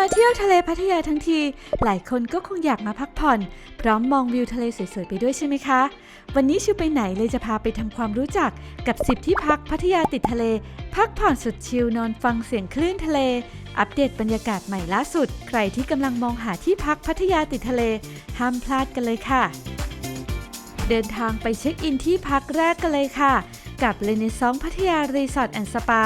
มาเที่ยวทะเลพัทยาทั้งที หลายคนก็คงอยากมาพักผ่อน พร้อมมองวิวทะเลสวยๆไปด้วยใช่ไหมคะ วันนี้ชิวไปไหนเลยจะพาไปทำความรู้จักกับ 10 ที่พักพัทยาติดทะเล พักผ่อนสุดชิลนอนฟังเสียงคลื่นทะเล อัปเดตบรรยากาศใหม่ล่าสุด ใครที่กำลังมองหาที่พักพัทยาติดทะเล ห้ามพลาดกันเลยค่ะ เดินทางไปเช็คอินที่พักแรกกันเลยค่ะ กับเลเนซองพัทยารีสอร์ทแอนด์สปา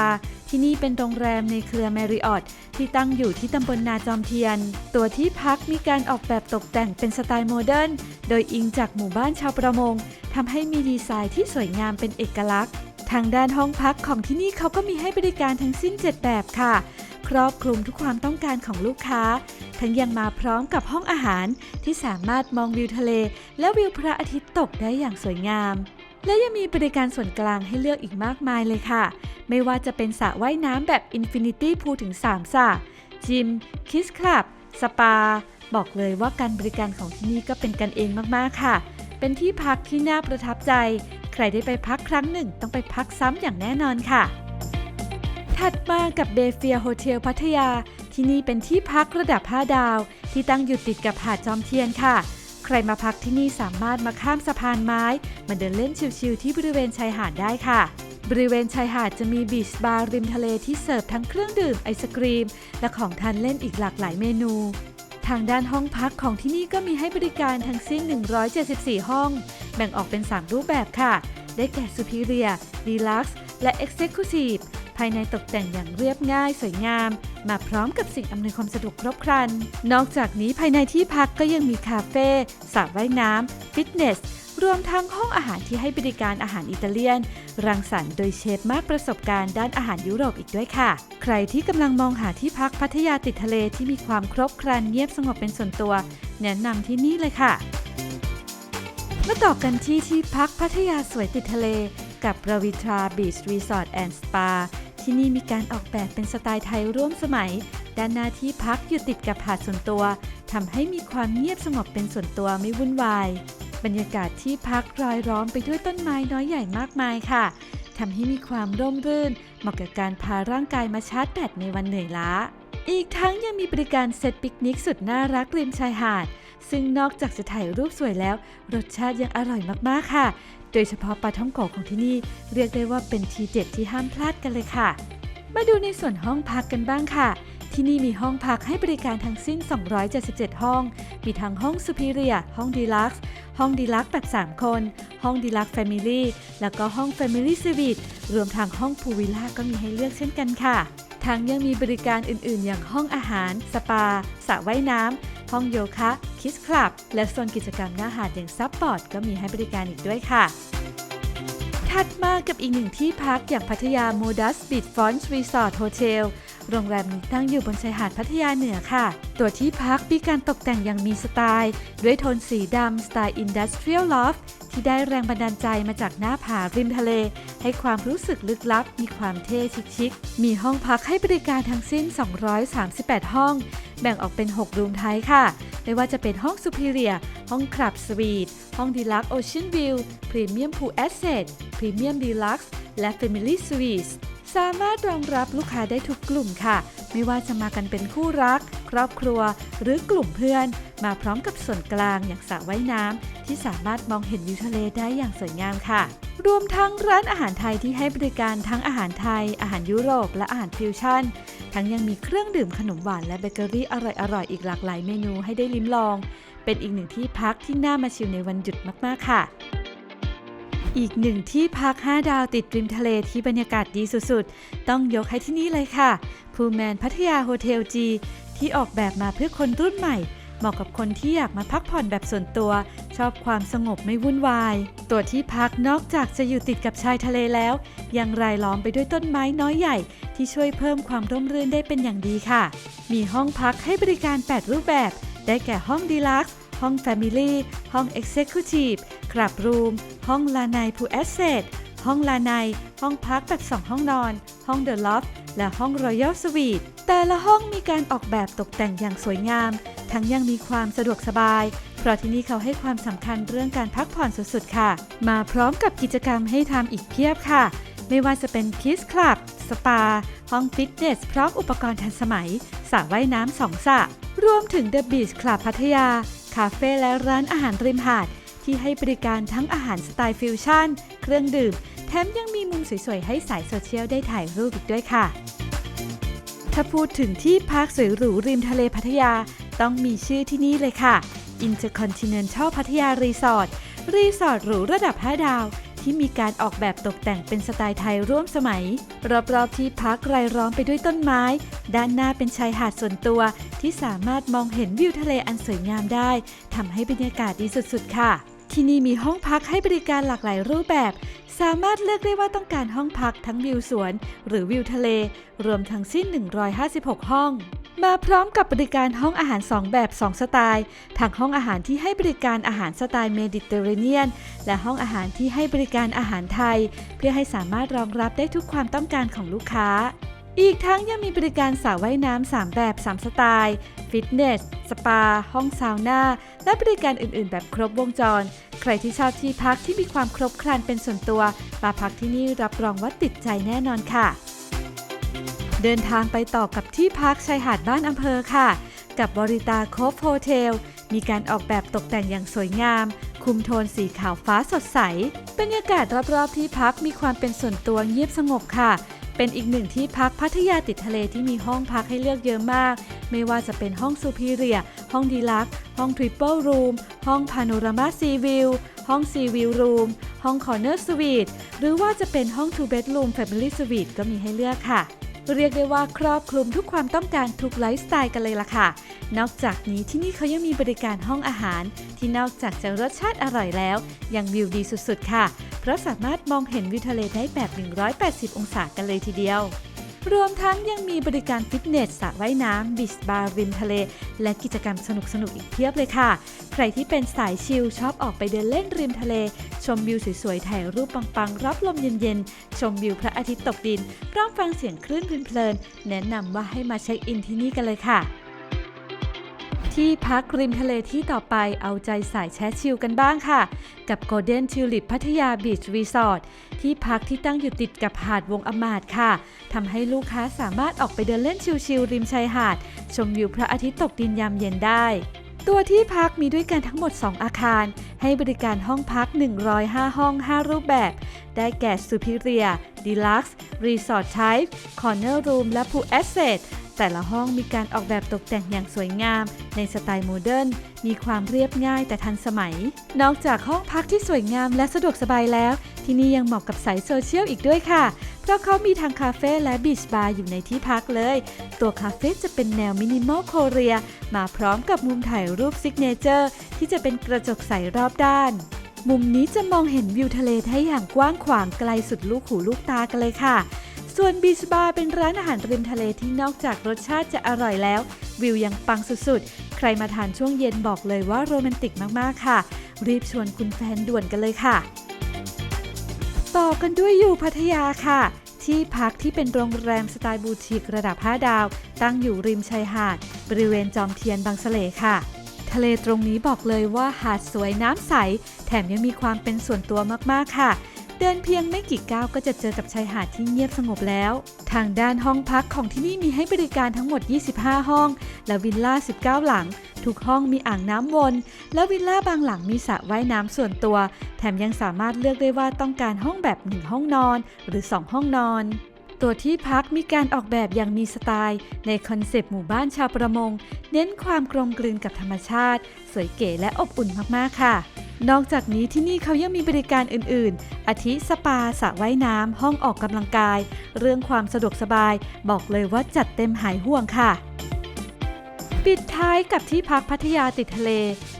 ที่นี่เป็นโรงแรมในเครือแมริออตที่ตั้งอยู่ที่ตำบลนาจอมเทียน ตัวที่พักมีการออกแบบตกแต่งเป็นสไตล์โมเดิร์น โดยอิงจากหมู่บ้านชาวประมงทำให้มีดีไซน์ที่สวยงามเป็นเอกลักษณ์ ทางด้านห้องพักของที่นี่เขาก็มีให้บริการทั้งสิ้น 7 แบบค่ะ ครอบคลุมทุกความต้องการของลูกค้า ทั้งยังมาพร้อมกับห้องอาหารที่สามารถมองวิวทะเล และวิวพระอาทิตย์ตกได้อย่างสวยงามและยังมีบริการส่วนกลางให้เลือกอีกมากมายเลยค่ะ ไม่ว่าจะเป็นสระว่ายน้ำแบบ Infinity Pool ถึง 3สระจิม คิสคลับ สปา บอกเลยว่าการบริการของที่นี่ก็เป็นกันเองมาก ๆ ค่ะ เป็นที่พักที่น่าประทับใจ ใครได้ไปพักครั้งหนึ่ง ต้องไปพักซ้ำอย่างแน่นอนค่ะ ถัดมากับเบเฟียโฮเทลพัทยา ที่นี่เป็นที่พักระดับ 5 ดาว ที่ตั้งอยู่ติดกับหาดจอมเทียนค่ะใครมาพักที่นี่สามารถมาข้ามสะพานไม้ มาเดินเล่นชิลๆที่บริเวณชายหาดได้ค่ะ บริเวณชายหาดจะมีบีชบาร์ริมทะเลที่เสิร์ฟทั้งเครื่องดื่มไอศกรีม และของทานเล่นอีกหลากหลายเมนู ทางด้านห้องพักของที่นี่ก็มีให้บริการทั้งสิ้น 174 ห้อง แบ่งออกเป็น 3 รูปแบบค่ะ ได้แก่ Superior Deluxe และ Executive ภายในตกแต่งอย่างเรียบง่ายสวยงาม มาพร้อมกับสิ่งอำนวยความสะดวกครบครัน นอกจากนี้ภายในที่พักก็ยังมีคาเฟ่สระว่ายน้ำฟิตเนส รวมทั้งห้องอาหารที่ให้บริการอาหารอิตาเลียน รังสรรค์โดยเชฟมากประสบการณ์ด้านอาหารยุโรปอีกด้วยค่ะ ใครที่กำลังมองหาที่พักพัทยาติดทะเลที่มีความครบครันเงียบสงบเป็นส่วนตัว แนะนำที่นี่เลยค่ะมาต่อกันที่ที่พักพัทยาสวยติดทะเล กับรวิทราบีชรีสอร์ทแอนด์สปาที่นี่มีการออกแบบเป็นสไตล์ไทยร่วมสมัย ด้านหน้าที่พักอยู่ติดกับหาดส่วนตัวทำให้มีความเงียบสงบเป็นส่วนตัวไม่วุ่นวาย บรรยากาศที่พักรายล้อมไปด้วยต้นไม้น้อยใหญ่มากมายค่ะทำให้มีความร่มรื่น เหมาะกับการพาร่างกายมาชาร์จแบตในวันเหนื่อยล้า อีกทั้งยังมีบริการเซตปิกนิกสุดน่ารักริมชายหาด ซึ่งนอกจากจะถ่ายรูปสวยแล้ว รสชาติยังอร่อยมากๆค่ะ โดยเฉพาะปลาท่องโกของที่นี่ เรียกได้ว่าเป็นทีเด็ดที่ห้ามพลาดกันเลยค่ะ มาดูในส่วนห้องพักกันบ้างค่ะ ที่นี่มีห้องพักให้บริการทั้งสิ้น 277 ห้อง มีทั้งห้อง Superior ห้อง Deluxe ห้อง Deluxe แบบ 3 คน ห้อง Deluxe Family แล้วก็ห้อง Family Suite รวมทั้งห้องพูวิลล่าก็มีให้เลือกเช่นกันค่ะ ทั้งยังมีบริการอื่นๆ อย่างห้องอาหาร สปา สระว่ายน้ำ ห้องโยคะ คิสคลับ และโซนกิจกรรมหน้าหาดอย่างซับบอร์ดก็มีให้บริการอีกด้วยค่ะถัดมากับอีกหนึ่งที่พักอย่างพัทยาโมดัสบีชฟรอนช์รีสอร์ทโฮเทล โรงแรมนี้ตั้งอยู่บนชายหาดพัทยาเหนือค่ะ ตัวที่พักมีการตกแต่งอย่างมีสไตล์ ด้วยโทนสีดำสไตล์อินดัสเทรียลลอฟที่ได้แรงบันดาลใจมาจากหน้าผาริมทะเล ให้ความรู้สึกลึกลับ มีความเท่ชิคๆมีห้องพักให้บริการทั้งสิ้น 238 ห้อง แบ่งออกเป็น 6 รูมไทยค่ะ ไม่ว่าจะเป็นห้อง Superior ห้องคลับสวีท ห้อง Deluxe Ocean View Premium Pool Asset Premium Deluxe และ Family Suites สามารถรองรับลูกค้าได้ทุกกลุ่มค่ะ ไม่ว่าจะมากันเป็นคู่รัก ครอบครัว หรือกลุ่มเพื่อน มาพร้อมกับส่วนกลางอย่างสระว่ายน้ำที่สามารถมองเห็นวิวทะเลได้อย่างสวยงามค่ะ รวมทั้งร้านอาหารไทยที่ให้บริการทั้งอาหารไทย อาหารยุโรป และอาหารฟิวชั่น ทั้งยังมีเครื่องดื่มขนมหวานและเบเกอรี่อร่อยๆอีกหลากหลายเมนูให้ได้ลิ้มลอง เป็นอีกหนึ่งที่พักที่น่ามาชิลในวันหยุดมากๆค่ะ อีกหนึ่งที่พัก 5 ดาวติดริมทะเลที่บรรยากาศดีสุดๆ ต้องยกให้ที่นี่เลยค่ะพูแมนพัทยาโฮเทลจีที่ออกแบบมาเพื่อคนรุ่นใหม่ เหมาะกับคนที่อยากมาพักผ่อนแบบส่วนตัว ชอบความสงบไม่วุ่นวาย ตัวที่พักนอกจากจะอยู่ติดกับชายทะเลแล้ว ยังรายล้อมไปด้วยต้นไม้น้อยใหญ่ ที่ช่วยเพิ่มความร่มรื่นได้เป็นอย่างดีค่ะ มีห้องพักให้บริการ 8 รูปแบบ ได้แก่ห้องดีลักซ์ ห้อง Family ห้อง Executive คลับรูม ห้องลาไนพูแอสเซทห้องลาไนห้องพักแบบ2ห้องนอน ห้อง The Loft และห้อง Royal Suite แต่ละห้องมีการออกแบบตกแต่งอย่างสวยงาม ทั้งยังมีความสะดวกสบาย เพราะที่นี่เขาให้ความสำคัญเรื่องการพักผ่อนสุดๆค่ะ มาพร้อมกับกิจกรรมให้ทำอีกเพียบค่ะ ไม่ว่าจะเป็น Kids Club สปา ห้องฟิตเนสพร้อมอุปกรณ์ทันสมัยสระว่ายน้ำสองสระรวมถึง The Beach Club พัทยา คาเฟ่และร้านอาหารริมหาด ที่ให้บริการทั้งอาหารสไตล์ฟิวชั่น เครื่องดื่ม แถมยังมีมุมสวยๆ ให้สายโซเชียลได้ถ่ายรูปอีกด้วยค่ะ ถ้าพูดถึงที่พักสวยหรูริมทะเลพัทยา ต้องมีชื่อที่นี่เลยค่ะ Intercontinental พัทยารีสอร์ทรีสอร์ทหรูระดับ 5 ดาว ที่มีการออกแบบตกแต่งเป็นสไตล์ไทยร่วมสมัย รอบๆที่พักรายล้อมไปด้วยต้นไม้ ด้านหน้าเป็นชายหาดส่วนตัว ที่สามารถมองเห็นวิวทะเลอันสวยงามได้ทำให้บรรยากาศดีสุดๆ ค่ะ ที่นี่มีห้องพักให้บริการหลากหลายรูปแบบ สามารถเลือกได้ว่าต้องการห้องพักทั้งวิวสวน หรือวิวทะเล รวมทั้งสิ้น 156 ห้อง มาพร้อมกับบริการห้องอาหาร 2 แบบ 2 สไตล์ทางห้องอาหารที่ให้บริการอาหารสไตล์เมดิเตอร์เรเนียน และห้องอาหารที่ให้บริการอาหารไทย เพื่อให้สามารถรองรับได้ทุกความต้องการของลูกค้า อีกทั้งยังมีบริการสระว่ายน้ำ3แบบ 3 สไตล์ ฟิตเนส สปา ห้องซาวน่า และบริการอื่น ๆ แบบครบวงจร ใครที่ชอบที่พักที่มีความครบครันเป็นส่วนตัว มาพักที่นี่รับรองว่าติดใจแน่นอนค่ะ เดินทางไปต่อกับที่พักชายหาดบ้านอำเภอค่ะ กับบริตาโคฟโฮเทล มีการออกแบบตกแต่งอย่างสวยงาม คุมโทนสีขาวฟ้าสดใส บรรยากาศรอบๆที่พักมีความเป็นส่วนตัวเงียบสงบค่ะ เป็นอีกหนึ่งที่พักพัทยาติดทะเลที่มีห้องพักให้เลือกเยอะมาก ไม่ว่าจะเป็นห้องซูพิเรีย ห้องดีลัก ห้องทริปเปิลรูม ห้องพาโนรามาซีวิว ห้องซีวิวรูม ห้องคอร์เนอร์สวีท หรือว่าจะเป็นห้อง two bedroom family suite ก็มีให้เลือกค่ะ เรียกได้ว่าครอบคลุมทุกความต้องการทุกไลฟ์สไตล์กันเลยล่ะค่ะ นอกจากนี้ที่นี่เขายังมีบริการห้องอาหาร ที่นอกจากจะรสชาติอร่อยแล้ว ยังวิวดีสุดๆ ค่ะ เพราะสามารถมองเห็นวิวทะเลได้แบบ 180 องศากันเลยทีเดียว รวมทั้งยังมีบริการฟิตเนสสระว่ายน้ำบิชบาร์ริมทะเล และกิจกรรมสนุกๆอีกเพียบเลยค่ะ ใครที่เป็นสายชิลชอบออกไปเดินเล่นริมทะเล ชมวิวสวยๆถ่ายรูปปังๆ รับลมเย็นๆ ชมวิวพระอาทิตย์ตกดิน พร้อมฟังเสียงคลื่นเพลินๆแนะนำว่าให้มาเช็คอินที่นี่กันเลยค่ะ ที่พักริมทะเลที่ต่อไปเอาใจสายแชชิลกันบ้างค่ะ กับ Golden Tulip พัทยาบีชรีสอร์ทที่พักที่ตั้งอยู่ติดกับหาดวงอมาดค่ะทำให้ลูกค้าสามารถออกไปเดินเล่นชิลๆริมชายหาด ชมวิวพระอาทิตย์ตกดินยามเย็นได้ตัวที่พักมีด้วยกันทั้งหมด 2 อาคาร ให้บริการห้องพัก 105 ห้อง 5 รูปแบบ ได้แก่ Superior Deluxe Resort Type Corner Room และ Pool Asset แต่ละห้องมีการออกแบบตกแต่งอย่างสวยงาม ในสไตล์โมเดิร์น มีความเรียบง่ายแต่ทันสมัย นอกจากห้องพักที่สวยงามและสะดวกสบายแล้ว ที่นี่ยังเหมาะกับสายโซเชียลอีกด้วยค่ะ เพราะเขามีทั้งคาเฟ่และบีชบาร์อยู่ในที่พักเลย ตัวคาเฟ่จะเป็นแนวมินิมอลโคเรีย มาพร้อมกับมุมถ่ายรูปซิกเนเจอร์ที่จะเป็นกระจกใสรอบด้าน มุมนี้จะมองเห็นวิวทะเลได้อย่างกว้างขวางไกลสุดลูกหูลูกตากันเลยค่ะ ส่วนบีชบาร์เป็นร้านอาหารริมทะเลที่นอกจากรสชาติจะอร่อยแล้ว วิวยังปังสุดๆ ใครมาทานช่วงเย็นบอกเลยว่าโรแมนติกมากๆค่ะ รีบชวนคุณแฟนด่วนกันเลยค่ะ ต่อกันด้วยอยู่พัทยาค่ะ ที่พักที่เป็นโรงแรมสไตล์บูติกระดับ 5 ดาว ตั้งอยู่ริมชายหาด บริเวณจอมเทียนบางสะเลค่ะทะเลตรงนี้บอกเลยว่าหาดสวยน้ำใส แถมยังมีความเป็นส่วนตัวมากๆค่ะ เดินเพียงไม่กี่ก้าวก็จะเจอกับชายหาดที่เงียบสงบแล้ว ทางด้านห้องพักของที่นี่มีให้บริการทั้งหมด 25 ห้อง และวิลล่า 19 หลัง ทุกห้องมีอ่างน้ำวน และวิลล่าบางหลังมีสระว่ายน้ำส่วนตัว แถมยังสามารถเลือกได้ว่าต้องการห้องแบบ 1 ห้องนอน หรือ 2 ห้องนอนตัวที่พักมีการออกแบบอย่างมีสไตล์ ในคอนเซปต์หมู่บ้านชาวประมง เน้นความกลมกลืนกับธรรมชาติ สวยเก๋และอบอุ่นมาก ๆ ค่ะ นอกจากนี้ที่นี่เขายังมีบริการอื่นๆ อาทิสปาสระว่ายน้ำห้องออกกำลังกาย เรื่องความสะดวกสบาย บอกเลยว่าจัดเต็มหายห่วงค่ะ ปิดท้ายกับที่พักพัทยาติดทะเล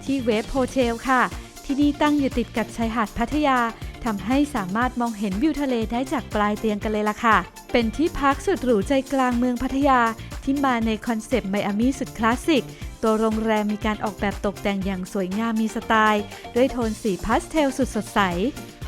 ที่เวฟโฮเทลค่ะ ที่นี่ตั้งอยู่ติดกับชายหาดพัทยาทำให้สามารถมองเห็นวิวทะเลได้จากปลายเตียงกันเลยล่ะค่ะ เป็นที่พักสุดหรูใจกลางเมืองพัทยาที่มาในคอนเซปต์ไมอามี่สุดคลาสสิก ตัวโรงแรมมีการออกแบบตกแต่งอย่างสวยงามมีสไตล์ ด้วยโทนสีพาสเทลสุดสดใส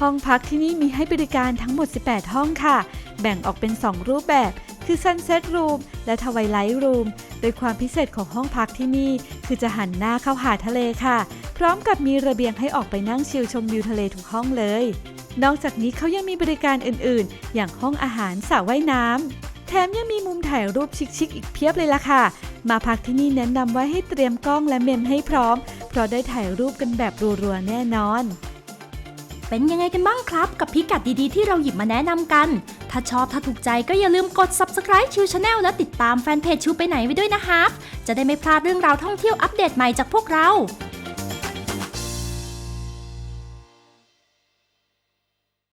ห้องพักที่นี่มีให้บริการทั้งหมด 18 ห้องค่ะ แบ่งออกเป็น 2 รูปแบบ คือ Sunset Room และ Twilight Room โดยความพิเศษของห้องพักที่นี่ คือจะหันหน้าเข้าหาทะเลค่ะ พร้อมกับมีระเบียงให้ออกไปนั่งชิลชมวิวทะเลทุกห้องเลย นอกจากนี้เขายังมีบริการอื่น ๆ อย่างห้องอาหารสระว่ายน้ำ แถมยังมีมุมถ่ายรูปชิคๆอีกเพียบเลยล่ะค่ะ มาพักที่นี่แนะนำไว้ให้เตรียมกล้องและเมมให้พร้อม เพราะได้ถ่ายรูปกันแบบรัวๆแน่นอน เป็นยังไงกันบ้างครับ กับพิกัดดีๆที่เราหยิบมาแนะนำกัน ถ้าชอบถ้าถูกใจก็อย่าลืมกด subscribe ชิวชาแนลและติดตามแฟนเพจชิวไปไหนไว้ด้วยนะคะจะได้ไม่พลาดเรื่องราวท่องเที่ยวอัปเดตใหม่จากพวกเรา